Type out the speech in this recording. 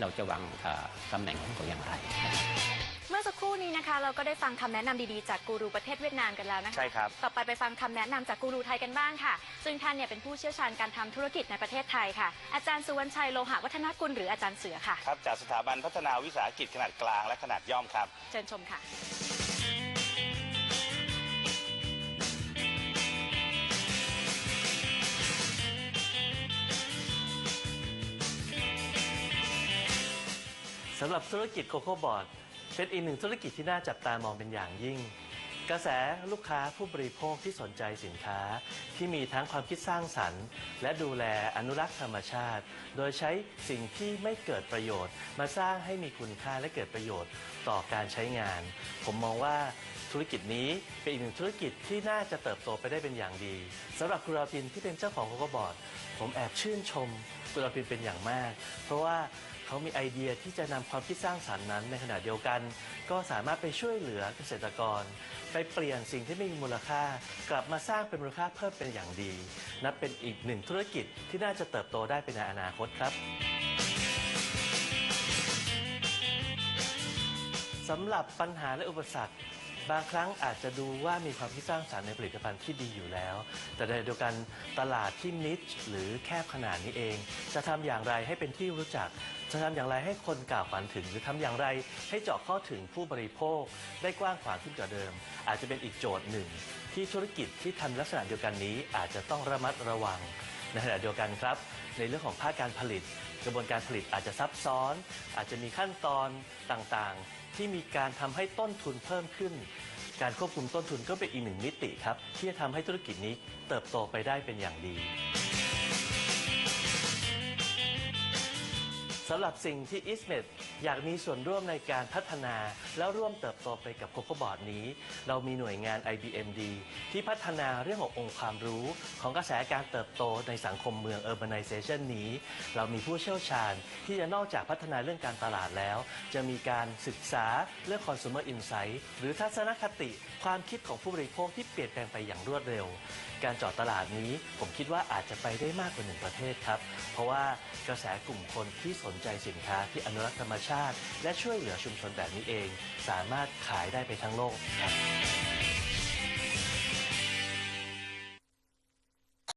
เราจะวางเอ่อตำแหน่งของเขาอย่างไร เมื่อสักครู่นี้นะคะเราก็ได้ฟังคำแนะนำดีๆ จากกูรูประเทศเวียดนามกันแล้วนะคะใช่ครับ ต่อไปไปฟังคำแนะนำจากกูรูไทยกันบ้างค่ะ ซึ่งท่านเนี่ยเป็นผู้เชี่ยวชาญการทำธุรกิจในประเทศไทยค่ะ อาจารย์สุวรรณชัยโลหะวัฒนกุลหรืออาจารย์เสือค่ะ ครับ จากสถาบันพัฒนาวิสาหกิจขนาดกลางและขนาดย่อมครับ เชิญชมค่ะำหรับธุรกิจโคโค่บอร์ดเป็นอีกหนึ่งธุรกิจที่น่าจับตามองเป็นอย่างยิ่ง กระแสลูกค้าผู้บริโภคที่สนใจสินค้า ที่มีทั้งความคิดสร้างสรรค์ และดูแลอนุรักษ์ธรรมชาติ โดยใช้สิ่งที่ไม่เกิดประโยชน์ มาสร้างให้มีคุณค่าและเกิดประโยชน์ต่อการใช้งาน ผมมองว่า ธุรกิจนี้เป็นอีกหนึ่งธุรกิจที่น่าจะเติบโตไปได้เป็นอย่างดีสำหรับคุณราพินที่เป็นเจ้าของโคโคบอร์ดผมแอบชื่นชมคุณราพินเป็นอย่างมาก เพราะว่าเขามีไอเดียที่จะนำความคิดสร้างสรรค์นั้นในขณะเดียวกัน ก็สามารถไปช่วยเหลือเกษตรกร ไปเปลี่ยนสิ่งที่ไม่มีมูลค่า กลับมาสร้างเป็นมูลค่าเพิ่มเป็นอย่างดี นับเป็นอีกหนึ่งธุรกิจที่น่าจะเติบโตได้เป็นในอนาคตครับ สำหรับปัญหาและอุปสรรค บางครั้งอาจจะดูว่ามีความคิดสร้างสรรค์ในผลิตภัณฑ์ที่ดีอยู่แล้ว แต่ในเดียวกันตลาดที่นิชหรือแคบขนาดนี้เอง จะทำอย่างไรให้เป็นที่รู้จัก จะทำอย่างไรให้คนกล่าวฝันถึง หรือทำอย่างไรให้เจาะเข้าถึงผู้บริโภค ได้กว้างขวางขึ้นกว่าเดิม อาจจะเป็นอีกโจทย์หนึ่ง ที่ธุรกิจที่ทำลักษณะเดียวกันนี้อาจจะต้องระมัดระวัง ในขณะเดียวกันครับ ในเรื่องของภาคการผลิต กระบวนการผลิตอาจจะซับซ้อน อาจจะมีขั้นตอนต่างๆ ที่มีการทำให้ต้นทุนเพิ่มขึ้น การควบคุมต้นทุนก็เป็นอีกหนึ่งมิติครับ ที่จะทำให้ธุรกิจนี้เติบโตไปได้เป็นอย่างดี สำหรับสิ่งที่อิสเมดอยากมีส่วนร่วมในการพัฒนาแล้วร่วมเติบโตไปกับโคโคบอร์ดนี้ เรามีหน่วยงาน IBMD ที่พัฒนาเรื่องขององค์ความรู้ของกระแสการเติบโตในสังคมเมือง Urbanization นี้ เรามีผู้เชี่ยวชาญที่จะนอกจากพัฒนาเรื่องการตลาดแล้ว จะมีการศึกษาเรื่อง consumer insight หรือทัศนคติความคิดของผู้บริโภคที่เปลี่ยนแปลงไปอย่างรวดเร็ว การเจาะตลาดนี้ ผมคิดว่าอาจจะไปได้มากกว่าหนึ่งประเทศครับ เพราะว่ากระแสกลุ่มคนที่สนนใจสินค้าที่อนุรักษ์ธรรมชาติ และช่วยเหลือชุมชนแบบนี้เอง สามารถขายได้ไปทั้งโลกครับ